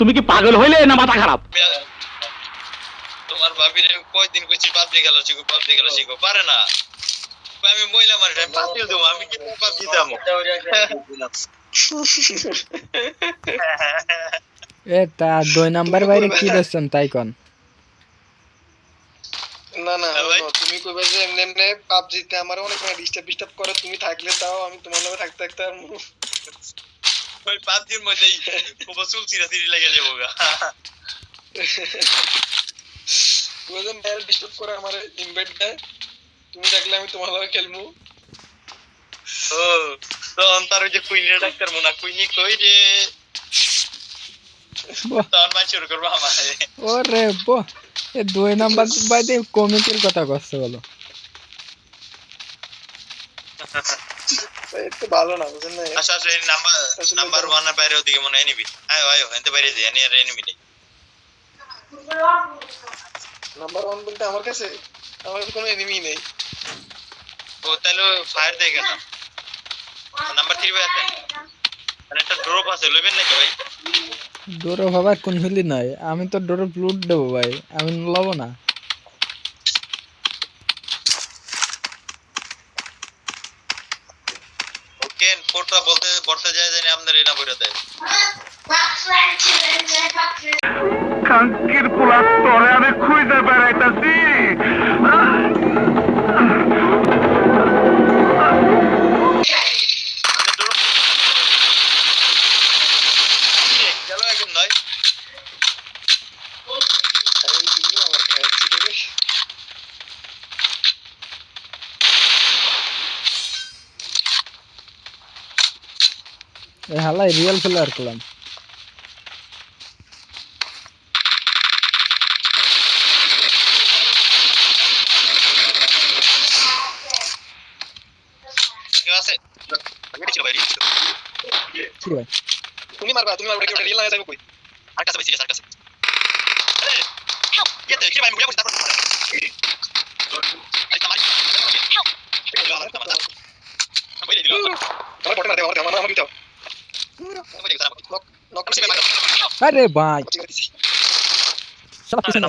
তুমি কি পাগল হইলে না মাথা খারাপ? তোমার ভাবির কয়দিন কইছি পাবজি খেলা শিখো পাবজি খেলা শিখো। পারে না। আমি মহিলা মানুষ আমি পাবজি দেবো আমি কি পাবজি দামো এটা দুই নাম্বার বাইরে কি দেখছেন তাই কন? না না হ্যাঁ তুমি কইবে যে এমনি এমনি পাবজিতে আমার অনেক সময় ডিস্টার্ব ডিস্টার্ব করে তুমি থাকলে তাও আমি তোমার লগে থাকতে থাকতে ওই পাবজির মধ্যেই খুব চুল চিরা চিরি লেগে যাব গা। তুমি মেল ডিস্টার্ব করে আমার ইনভাইট দেয় তুমি থাকলে আমি তোমার লগে খেলমু। ও তখন তার ওই যে কুইনের ডাক্তার মোনা কুইনি কই রে? তখন মান শুরু করব আমারে। ওরে বো এ দুই নাম্বার বাইরে কমিটির কথা করছে বলো। এই তো ভালো না বুঝেন না? আচ্ছা আচ্ছা এই নাম্বার নাম্বার ওয়ানের বাইরে ওদিকে মনে হয় আয় আয় এনতে বাইরে যাই এনে আর এনিমি নেই। নাম্বার ওয়ান বলতে আমার কাছে আমার কোনো এনিমি নেই। ও তাহলে ফায়ার দিয়ে নাম্বার থ্রি ভাই আছে? একটা ড্রপ আছে লইবেন নাকি ভাই? কোন হিলি নাই। আমি তো ডোরো লুট দেবো ভাই আমি লব না। ওকে ফোরটা বলতে বলতে যায় জানি আপনার এটা বইটা দেয় কাঙ্কির পোলা তরে আমি খুঁজে বেড়াইতাছি। একদম নয় এই জন্য আমার খাচ্ছি রে এ হালাই রিয়েল প্লেয়ার করলাম তুমি মারবা তুমি মারবা কেউ রিয়েল লাগা যাবে কই আর কাছে সিরিয়াস আর কাছে কেতে কি ভাই মুড়ে তারপর আই তামারি তামারি বইলে দিল আমার পটে মারতে আমার আমার আমার দিতে আরে ভাই করছি সব কিছু না